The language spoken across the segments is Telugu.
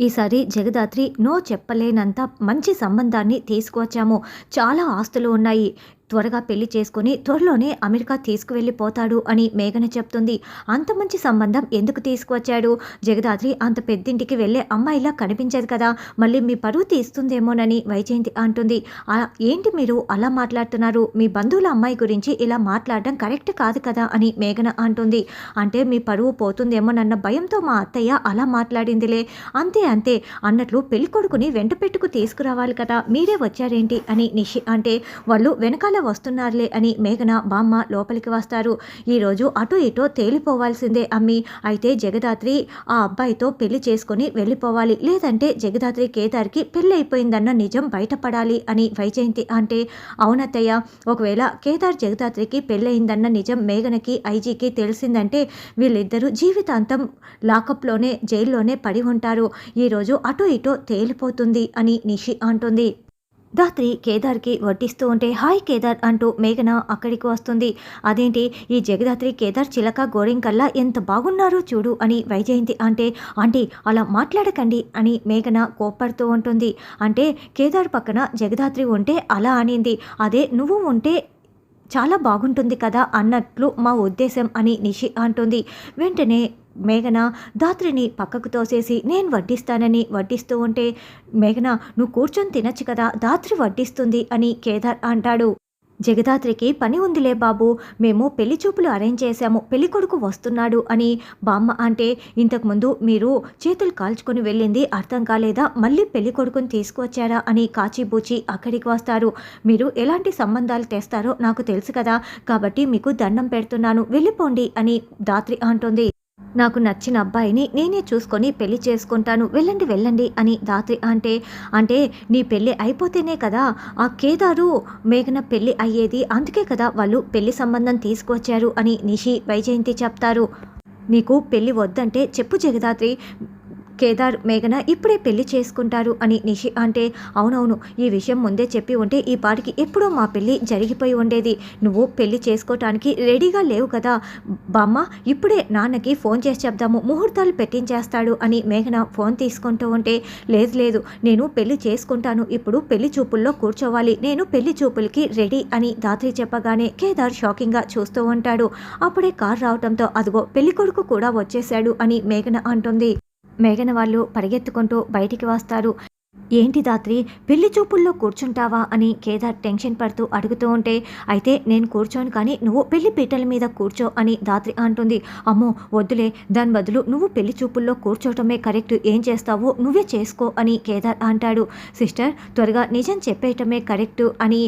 ఈసారి జగదాత్రి నో చెప్పలేనంత మంచి సంబంధాన్ని తీసుకువచ్చాము. చాలా ఆస్తులు ఉన్నాయి. త్వరగా పెళ్ళి చేసుకుని త్వరలోనే అమెరికా తీసుకువెళ్ళిపోతాడు అని మేఘన చెప్తుంది. అంత మంచి సంబంధం ఎందుకు తీసుకువచ్చాడు? జగదాత్రి అంత పెద్దింటికి వెళ్ళే అమ్మాయిలా కనిపించదు కదా. మళ్ళీ మీ పరువు తీస్తుందేమోనని వైజయంతి అంటుంది. ఏంటి మీరు అలా మాట్లాడుతున్నారు? మీ బంధువుల అమ్మాయి గురించి ఇలా మాట్లాడడం కరెక్ట్ కాదు కదా అని మేఘన అంటుంది. అంటే మీ పరువు పోతుందేమోనన్న భయంతో మా అత్తయ్య అలా మాట్లాడిందిలే. అంతే అంతే. అన్నట్లు పెళ్ళి కొడుకుని వెంట పెట్టుకు తీసుకురావాలి కదా. మీరే వచ్చారేంటి? అని నిషి అంటే వాళ్ళు వెనకాల వస్తున్నారులే అని మేఘన బామ్మ లోపలికి వస్తారు. ఈరోజు అటు ఇటో తేలిపోవాల్సిందే అమ్మి. అయితే జగదాత్రి ఆ అబ్బాయితో పెళ్ళి చేసుకొని వెళ్ళిపోవాలి. లేదంటే జగదాత్రి కేదార్కి పెళ్ళి అయిపోయిందన్న నిజం బయటపడాలి అని వైజయంతి అంటే అవునత్తయ్య ఒకవేళ కేదార్ జగదాత్రికి పెళ్ళయిందన్న నిజం మేఘనకి ఐజీకి తెలిసిందంటే వీళ్ళిద్దరూ జీవితాంతం లాకప్లోనే జైల్లోనే పడి ఉంటారు. ఈరోజు అటు ఇటో తేలిపోతుంది అని నిషి అంటుంది. రాత్రి కేదార్కి వడ్డిస్తూ ఉంటే హాయ్ కేదార్ అంటూ మేఘన అక్కడికి వస్తుంది. అదేంటి? ఈ జగదాత్రి కేదార్ చిలక గోరింకల్లా ఎంత బాగున్నారో చూడు అని వైజయంతి అంటే ఆంటీ అలా మాట్లాడకండి అని మేఘన కోప్పడుతూ ఉంటుంది. అంటే కేదార్ పక్కన జగదాత్రి ఉంటే అలా అనింది. అదే నువ్వు ఉంటే చాలా బాగుంటుంది కదా అన్నట్లు మా ఉద్దేశం అని నిషి అంటుంది. వెంటనే మేఘన దాత్రిని పక్కకు తోసేసి నేను వడ్డిస్తానని వడ్డిస్తూ ఉంటే మేఘన నువ్వు కూర్చొని తినచ్చు కదా దాత్రి వడ్డిస్తుంది అని కేదార్ అంటాడు. జగదాత్రికి పని ఉందిలే బాబు మేము పెళ్ళి చూపులు అరేంజ్ చేశాము పెళ్ళి కొడుకు వస్తున్నాడు అని బామ్మ అంటే ఇంతకుముందు మీరు చేతులు కాల్చుకొని వెళ్ళింది అర్థం కాలేదా మళ్ళీ పెళ్ళి కొడుకుని తీసుకువచ్చారా అని కాచిబూచి అక్కడికి వస్తారు. మీరు ఎలాంటి సంబంధాలు తెస్తారో నాకు తెలుసు కదా కాబట్టి మీకు దండం పెడుతున్నాను వెళ్ళిపోండి అని దాత్రి అంటుంది. నాకు నచ్చిన అబ్బాయిని నేనే చూసుకొని పెళ్ళి చేసుకుంటాను. వెళ్ళండి వెళ్ళండి అని దాత్రి అంటే అంటే నీ పెళ్ళి అయిపోతేనే కదా ఆ కేదారు మేఘన పెళ్ళి అయ్యేది. అందుకే కదా వాళ్ళు పెళ్ళి సంబంధం తీసుకొచ్చారు అని నిషి వైజయంతి చెప్తారు. నీకు పెళ్ళి వద్దంటే చెప్పు జగదాత్రి. కేదార్ మేఘన ఇప్పుడే పెళ్ళి చేసుకుంటారు అని నిషి అంటే అవునవును ఈ విషయం ముందే చెప్పి ఉంటే ఈ పాటికి ఎప్పుడో మా పెళ్ళి జరిగిపోయి ఉండేది. నువ్వు పెళ్ళి చేసుకోవటానికి రెడీగా లేవు కదా. బామ్మ ఇప్పుడే నాన్నకి ఫోన్ చేసి చెప్దాము ముహూర్తాలు పెట్టించేస్తాడు అని మేఘన ఫోన్ తీసుకుంటూ ఉంటే లేదు లేదు నేను పెళ్ళి చేసుకుంటాను ఇప్పుడు పెళ్ళి చూపుల్లో కూర్చోవాలి నేను పెళ్ళి చూపులకి రెడీ అని దాత్రి చెప్పగానే కేదార్ షాకింగ్గా చూస్తూ ఉంటాడు. అప్పుడే కార్ రావటంతో అదిగో పెళ్ళి కొడుకు కూడా వచ్చేశాడు అని మేఘన అంటుంది. మేఘన వాళ్ళు పరిగెత్తుకుంటూ బయటికి వస్తారు. ఏంటి దాత్రి పెళ్ళి చూపుల్లో కూర్చుంటావా అని కేదార్ టెన్షన్ పడుతూ అడుగుతూ ఉంటే అయితే నేను కూర్చోను కానీ నువ్వు పెళ్ళి పీటల మీద కూర్చో అని దాత్రి అంటుంది. అమ్మో వద్దులే దాని బదులు నువ్వు పెళ్ళి చూపుల్లో కూర్చోవటమే కరెక్ట్ ఏం చేస్తావో నువ్వే చేసుకో అని కేదార్ అంటాడు. సిస్టర్ త్వరగా నిజం చెప్పేయటమే కరెక్ట్ అని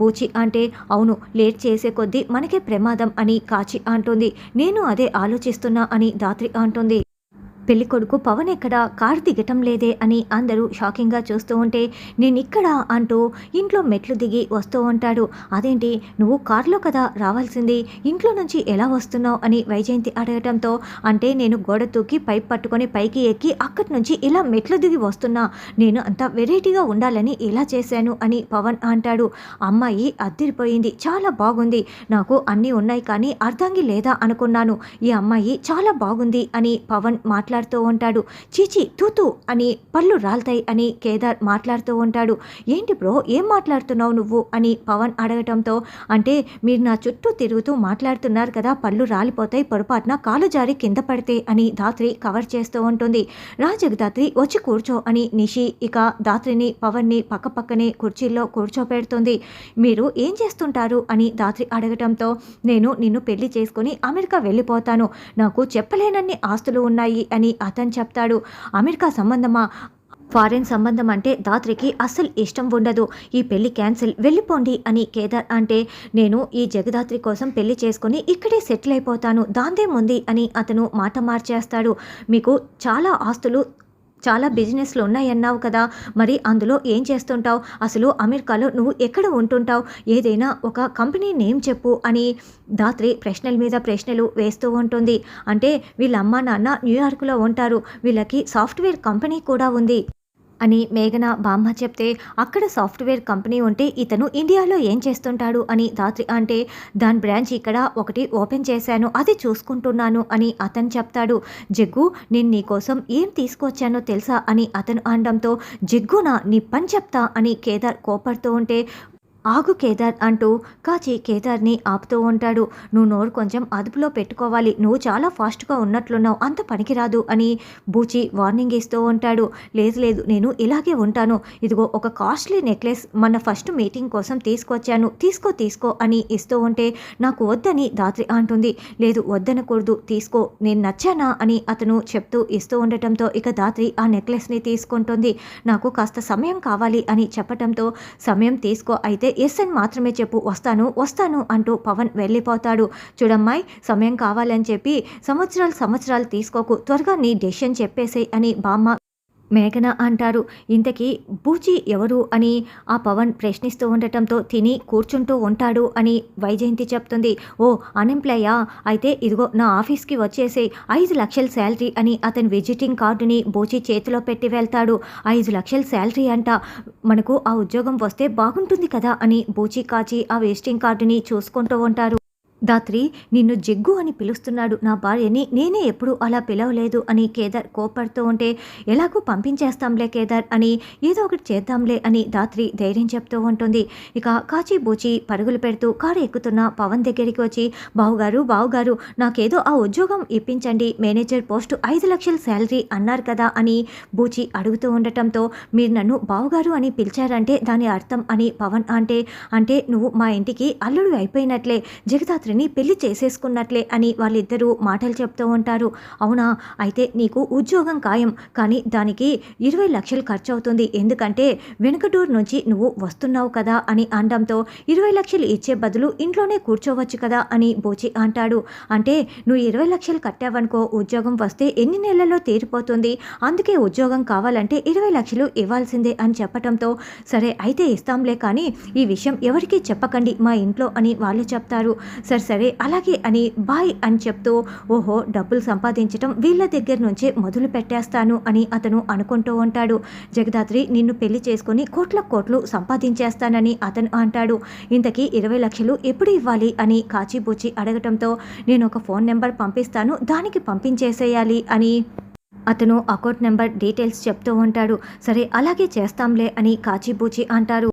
బూచి అంటే అవును లేట్ చేసే కొద్దీ మనకే ప్రమాదం అని కాచి అంటుంది. నేను అదే ఆలోచిస్తున్నా అని దాత్రి అంటుంది. పెళ్ళి కొడుకు పవన్ ఎక్కడ కారు దిగటం లేదే అని అందరూ షాకింగ్గా చూస్తూ ఉంటే నేనిక్కడ? అంటూ ఇంట్లో మెట్లు దిగి వస్తూ ఉంటాడు. అదేంటి? నువ్వు కారులో కదా రావాల్సింది? ఇంట్లో నుంచి ఎలా వస్తున్నావు? అని వైజయంతి అడగటంతో అంటే నేను గోడ తూకి పైప్ పట్టుకొని పైకి ఎక్కి అక్కడి నుంచి ఇలా మెట్లు దిగి వస్తున్నా. నేను అంత వెరైటీగా ఉండాలని ఇలా చేశాను అని పవన్ అంటాడు. అమ్మాయి అద్దరిపోయింది. చాలా బాగుంది. నాకు అన్నీ ఉన్నాయి కానీ అర్థంగి లేదా అనుకున్నాను. ఈ అమ్మాయి చాలా బాగుంది అని పవన్ మాట్లాడుతూ ఉంటాడు. చీచి తూతు అని పళ్ళు రాల్తాయి అని కేదార్ మాట్లాడుతూ ఉంటాడు. ఏంటి బ్రో ఏం మాట్లాడుతున్నావు నువ్వు అని పవన్ అడగటంతో అంటే మీరు నా చుట్టూ తిరుగుతూ మాట్లాడుతున్నారు కదా పళ్ళు రాలిపోతాయి పొరపాటున కాలు జారి కింద పడితే అని దాత్రి కవర్ చేస్తూ ఉంటుంది. రా జగదాత్రి వచ్చి కూర్చో అని నిషి ఇక దాత్రిని పవన్ని పక్కపక్కనే కుర్చీల్లో కూర్చోపెడుతుంది. మీరు ఏం చేస్తుంటారు? అని దాత్రి అడగటంతో నేను నిన్ను పెళ్ళి చేసుకుని అమెరికా వెళ్ళిపోతాను. నాకు చెప్పలేనన్ని ఆస్తులు ఉన్నాయి అని అతను చెప్తాడు. అమెరికా సంబంధమా? ఫారెన్ సంబంధం అంటే దాత్రికి అస్సలు ఇష్టం ఉండదు. ఈ పెళ్ళి క్యాన్సిల్ వెళ్ళిపోండి అని కేదార్ అంటే నేను ఈ జగదాత్రి కోసం పెళ్ళి చేసుకుని ఇక్కడే సెటిల్ అయిపోతాను దాందేముంది అని అతను మాట మార్చేస్తాడు. మీకు చాలా ఆస్తులు చాలా బిజినెస్లు ఉన్నాయన్నావు కదా. మరి అందులో ఏం చేస్తుంటావు? అసలు అమెరికాలో నువ్వు ఎక్కడ ఉంటుంటావు? ఏదైనా ఒక కంపెనీ నేమ్ చెప్పు అని దాత్రి ప్రశ్నల మీద ప్రశ్నలు వేస్తూ ఉంటుంది. అంటే వీళ్ళ అమ్మా నాన్న న్యూయార్క్లో ఉంటారు. వీళ్ళకి సాఫ్ట్వేర్ కంపెనీ కూడా ఉంది. అని మేఘన బామ్మ చెప్తే అక్కడ సాఫ్ట్వేర్ కంపెనీ ఉంటే ఇతను ఇండియాలో ఏం చేస్తుంటాడు? అని ధాత్రి అంటే దాని బ్రాంచ్ ఇక్కడ ఒకటి ఓపెన్ చేశాను అది చూసుకుంటున్నాను అని అతను చెప్తాడు. జగ్గు నేను నీకోసం ఏం తీసుకొచ్చానో తెలుసా? అని అతను అనడంతో జగ్గున నీ పని చెప్తా అని కేదార్ కోపడుతూ ఉంటే ఆగు కేదార్ అంటూ కాచి కేదార్ని ఆపుతూ ఉంటాడు. నువ్వు నోరు కొంచెం అదుపులో పెట్టుకోవాలి. నువ్వు చాలా ఫాస్ట్గా ఉన్నట్లున్నావు. అంత పనికిరాదు అని బూచి వార్నింగ్ ఇస్తూ ఉంటాడు. లేదు లేదు నేను ఇలాగే ఉంటాను. ఇదిగో ఒక కాస్ట్లీ నెక్లెస్ మన ఫస్ట్ మీటింగ్ కోసం తీసుకొచ్చాను. తీసుకో తీసుకో అని ఇస్తూ ఉంటే నాకు వద్దని దాత్రి అంటుంది. లేదు వద్దనకూడదు. తీసుకో నేను నచ్చానా అని అతను చెప్తూ ఇస్తూ ఉండటంతో ఇక దాత్రి ఆ నెక్లెస్ని తీసుకుంటుంది. నాకు కాస్త సమయం కావాలి అని చెప్పటంతో సమయం తీసుకో అయితే ఎస్ అని మాత్రమే చెప్పు వస్తాను వస్తాను అంటూ పవన్ వెళ్ళిపోతాడు. చూడమ్మాయి సమయం కావాలని చెప్పి సంవత్సరాలు సంవత్సరాలు తీసుకోకు త్వరగా నీ డెసిషన్ చెప్పేసేయ్ అని బామ్మ మేఘన అంటారు. ఇంతకీ బూచి ఎవరు అని ఆ పవన్ ప్రశ్నిస్తూ ఉండటంతో తిని కూర్చుంటూ ఉంటాడు అని వైజయంతి చెప్తుంది. ఓ అన్ఎంప్లాయా అయితే ఇదిగో నా ఆఫీస్కి వచ్చేసే ఐదు లక్షల శాలరీ అని అతని విజిటింగ్ కార్డుని బూచి చేతిలో పెట్టి వెళ్తాడు. ఐదు లక్షల శాలరీ అంట మనకు ఆ ఉద్యోగం వస్తే బాగుంటుంది కదా అని బూచి కాచి ఆ విజిటింగ్ కార్డుని చూసుకుంటూ ఉంటారు. దాత్రి నిన్ను జగ్గు అని పిలుస్తున్నాడు నా భార్యని. నేనే ఎప్పుడు అలా పిలవలేదు అని కేదార్ కోపడుతూ ఉంటే ఎలాగో పంపించేస్తాంలే కేదార్ అని ఏదో ఒకటి చేద్దాంలే అని దాత్రి ధైర్యం చెప్తూ ఉంటుంది. ఇక కాచి బూచి పరుగులు పెడుతూ కారు ఎక్కుతున్న పవన్ దగ్గరికి వచ్చి బావుగారు బావుగారు నాకేదో ఆ ఉద్యోగం ఇప్పించండి మేనేజర్ పోస్టు ఐదు లక్షల శాలరీ అన్నారు కదా అని బూచి అడుగుతూ ఉండటంతో మీరు నన్ను బావుగారు అని పిలిచారంటే దాని అర్థం అని పవన్ అంటే అంటే నువ్వు మా ఇంటికి అల్లుడు అయిపోయినట్లే జగదాత్రి జగదాత్రిని పెళ్ళి చేసేసుకున్నట్లే అని వాళ్ళిద్దరూ మాటలు చెప్తూ ఉంటారు. అవునా? అయితే నీకు ఉద్యోగం ఖాయం. కానీ దానికి ఇరవై లక్షలు ఖర్చు అవుతుంది ఎందుకంటే వెనుకటూరు నుంచి నువ్వు వస్తున్నావు కదా అని అనడంతో ఇరవై లక్షలు ఇచ్చే బదులు ఇంట్లోనే కూర్చోవచ్చు కదా అని బోచి అంటాడు. అంటే నువ్వు ఇరవై లక్షలు కట్టావనుకో ఉద్యోగం వస్తే ఎన్ని నెలల్లో తీరిపోతుంది? అందుకే ఉద్యోగం కావాలంటే ఇరవై లక్షలు ఇవ్వాల్సిందే అని చెప్పటంతో సరే అయితే ఇస్తాంలే కానీ ఈ విషయం ఎవరికీ చెప్పకండి మా ఇంట్లో అని వాళ్ళు చెప్తారు. సరే సరే అలాగే అని బాయ్ అని చెప్తూ ఓహో డబ్బులు సంపాదించటం వీళ్ళ దగ్గర నుంచే మొదలు పెట్టేస్తాను అని అతను అనుకుంటూ ఉంటాడు. జగదాత్రి నిన్ను పెళ్ళి చేసుకుని కోట్ల కోట్లు సంపాదించేస్తానని అతను అంటాడు. ఇంతకీ ఇరవై లక్షలు ఎప్పుడు ఇవ్వాలి అని కాచిబూచి అడగటంతో నేను ఒక ఫోన్ నెంబర్ పంపిస్తాను దానికి పంపించేసేయాలి అని అతను అకౌంట్ నెంబర్ డీటెయిల్స్ చెప్తూ ఉంటాడు. సరే అలాగే చేస్తాంలే అని కాచిబూచి అంటారు.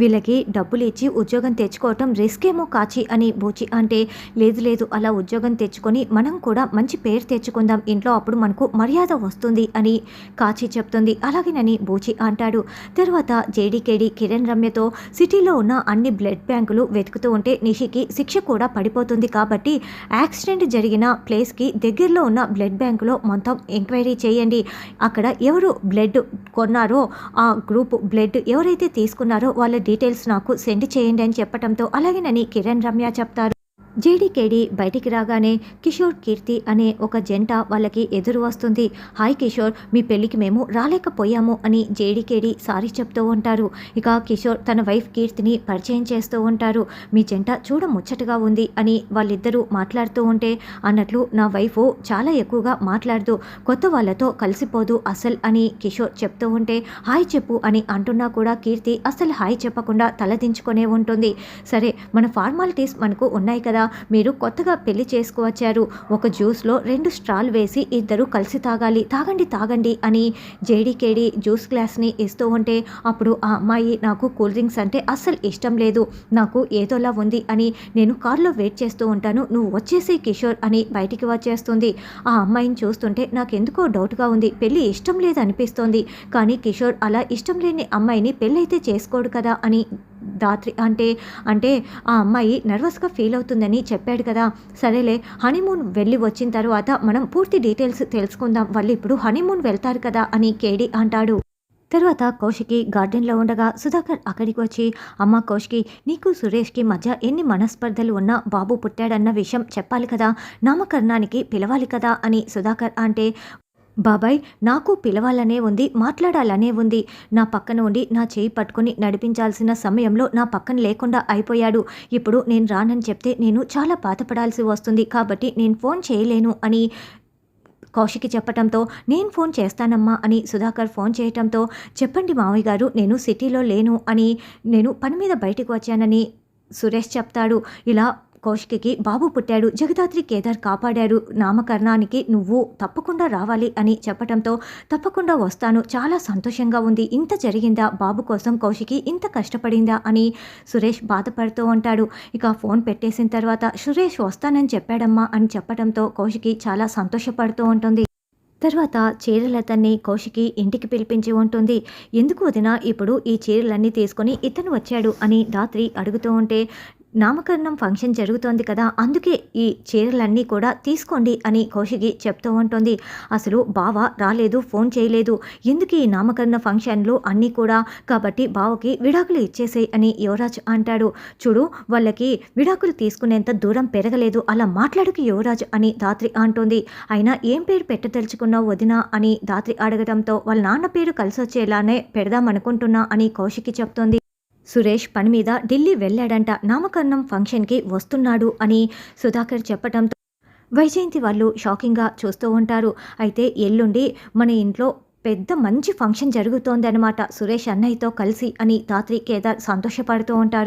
వీళ్ళకి డబ్బులు ఇచ్చి ఉద్యోగం తెచ్చుకోవటం రిస్క్ ఏమో కాచి అని బూచి అంటే లేదు లేదు అలా ఉద్యోగం తెచ్చుకొని మనం కూడా మంచి పేరు తెచ్చుకుందాం ఇంట్లో అప్పుడు మనకు మర్యాద వస్తుంది అని కాచి చెప్తుంది. అలాగేనని బూచి అంటాడు. తర్వాత జేడీకేడి కిరణ్ రమ్యతో సిటీలో ఉన్న అన్ని బ్లడ్ బ్యాంకులు వెతుకుతూ ఉంటే నిషికి శిక్ష కూడా పడిపోతుంది కాబట్టి యాక్సిడెంట్ జరిగిన ప్లేస్కి దగ్గరలో ఉన్న బ్లడ్ బ్యాంకులో మొత్తం ఎంక్వైరీ చేయండి. అక్కడ ఎవరు బ్లడ్ కొన్నారో ఆ గ్రూప్ బ్లడ్ ఎవరైతే తీసుకున్నారో వాళ్ళ డీటెయిల్స్ నాకు సెండ్ చేయండి అని చెప్పడంతో అలాగేనని కిరణ్ రమ్య చెప్తారు. జేడీకేడి బయటికి రాగానే కిషోర్ కీర్తి అనే ఒక జంట వాళ్ళకి ఎదురు వస్తుంది. హాయ్ కిషోర్ మీ పెళ్ళికి మేము రాలేకపోయాము అని జేడీకేడి సారీ చెప్తూ ఉంటారు. ఇక కిషోర్ తన వైఫ్ కీర్తిని పరిచయం చేస్తూ ఉంటారు. మీ జంట చూడ ముచ్చటగా ఉంది అని వాళ్ళిద్దరూ మాట్లాడుతూ ఉంటే అన్నట్లు నా వైఫ్ చాలా ఎక్కువగా మాట్లాడదు. కొత్త వాళ్ళతో కలిసిపోదు అసలు అని కిషోర్ చెప్తూ ఉంటే హాయ్ చెప్పు అని అంటున్నా కూడా కీర్తి అసలు హాయ్ చెప్పకుండా తలదించుకునే ఉంటుంది. సరే మన ఫార్మాలిటీస్ మనకు ఉన్నాయి కదా మీరు కొత్తగా పెళ్ళి చేసుకువచ్చారు. ఒక జ్యూస్లో రెండు స్ట్రాల్ వేసి ఇద్దరు కలిసి తాగాలి. తాగండి తాగండి అని జేడీకేడి జ్యూస్ గ్లాస్ని ఇస్తూ ఉంటే అప్పుడు ఆ అమ్మాయి నాకు కూల్ డ్రింక్స్ అంటే అస్సలు ఇష్టం లేదు. నాకు ఏదోలా ఉంది అని నేను కార్లో వెయిట్ చేస్తూ ఉంటాను. నువ్వు వచ్చేసి కిషోర్ అని బయటికి వచ్చేస్తుంది. ఆ అమ్మాయిని చూస్తుంటే నాకెందుకో డౌట్గా ఉంది. పెళ్ళి ఇష్టం లేదు అనిపిస్తోంది. కానీ కిషోర్ అలా ఇష్టం లేని అమ్మాయిని పెళ్ళైతే చేసుకోడు కదా అని దాత్రి అంటే అంటే ఆ అమ్మాయి నర్వస్గా ఫీల్ అవుతుందని చెప్పాడు కదా. సరేలే హనీమూన్ వెళ్ళి వచ్చిన తర్వాత మనం పూర్తి డీటెయిల్స్ తెలుసుకుందాం. వాళ్ళు ఇప్పుడు హనీమూన్ వెళ్తారు కదా అని కేడి అంటాడు. తర్వాత కౌశికి గార్డెన్లో ఉండగా సుధాకర్ అక్కడికి వచ్చి అమ్మ కౌశికి నీకు సురేష్కి మధ్య ఎన్ని మనస్పర్ధలు ఉన్నా బాబు పుట్టాడన్న విషయం చెప్పాలి కదా. నామకరణానికి పిలవాలి కదా అని సుధాకర్ అంటే బాబాయ్ నాకు పిలవాలనే ఉంది మాట్లాడాలనే ఉంది. నా పక్కన ఉండి నా చేయి పట్టుకొని నడిపించాల్సిన సమయంలో నా పక్కన లేకుండా అయిపోయాడు. ఇప్పుడు నేను రానని చెప్తే నేను చాలా బాధపడాల్సి వస్తుంది కాబట్టి నేను ఫోన్ చేయలేను అని కౌశికి చెప్పటంతో నేను ఫోన్ చేస్తానమ్మా అని సుధాకర్ ఫోన్ చేయటంతో చెప్పండి మావయ్య గారు నేను సిటీలో లేను అని నేను పని మీద బయటకు వచ్చానని సురేష్ చెప్తాడు. ఇలా కౌశికి బాబు పుట్టాడు జగదాత్రి కేదార్ కాపాడారు నామకరణానికి నువ్వు తప్పకుండా రావాలి అని చెప్పటంతో తప్పకుండా వస్తాను చాలా సంతోషంగా ఉంది ఇంత జరిగిందా బాబు కోసం కౌశికి ఇంత కష్టపడిందా అని సురేష్ బాధపడుతూ ఉంటాడు. ఇక ఫోన్ పెట్టేసిన తర్వాత సురేష్ వస్తానని చెప్పాడమ్మా అని చెప్పడంతో కౌశికి చాలా సంతోషపడుతూ ఉంటుంది. తర్వాత చీరలతన్ని కౌశికి ఇంటికి పిలిపించి ఉంటుంది. ఎందుకు వదిన ఇప్పుడు ఈ చీరలన్నీ తీసుకొని ఇతను వచ్చాడు అని రాత్రి అడుగుతూ ఉంటే నామకరణం ఫంక్షన్ జరుగుతోంది కదా అందుకే ఈ చీరలన్నీ కూడా తీసుకోండి అని కౌశికి చెప్తూ ఉంటుంది. అసలు బావ రాలేదు ఫోన్ చేయలేదు. ఎందుకు ఈ నామకరణ ఫంక్షన్లు అన్నీ కూడా? కాబట్టి బావకి విడాకులు ఇచ్చేసేయి అని యువరాజ్ అంటాడు. చూడు వాళ్ళకి విడాకులు తీసుకునేంత దూరం పెరగలేదు. అలా మాట్లాడుకు యువరాజ్ అని దాత్రి అంటుంది. అయినా ఏం పేరు పెట్టదలుచుకున్నావు వదినా అని దాత్రి అడగడంతో వాళ్ళ నాన్న పేరు కలిసి వచ్చేలానే పెడదామనుకుంటున్నా అని కౌశికి చెప్తోంది. సురేష్ పని మీద ఢిల్లీ వెళ్ళాడంట. నామకరణం ఫంక్షన్కి వస్తున్నాడు అని సుధాకర్ చెప్పడంతో వైజయంతి వాళ్ళు షాకింగ్గా చూస్తూ ఉంటారు. అయితే ఎల్లుండి మన ఇంట్లో పెద్ద మంచి ఫంక్షన్ జరుగుతోందనమాట సురేష్ అన్నయ్యతో కలిసి అని తాత్రి కేదార్ సంతోషపడుతూ ఉంటారు.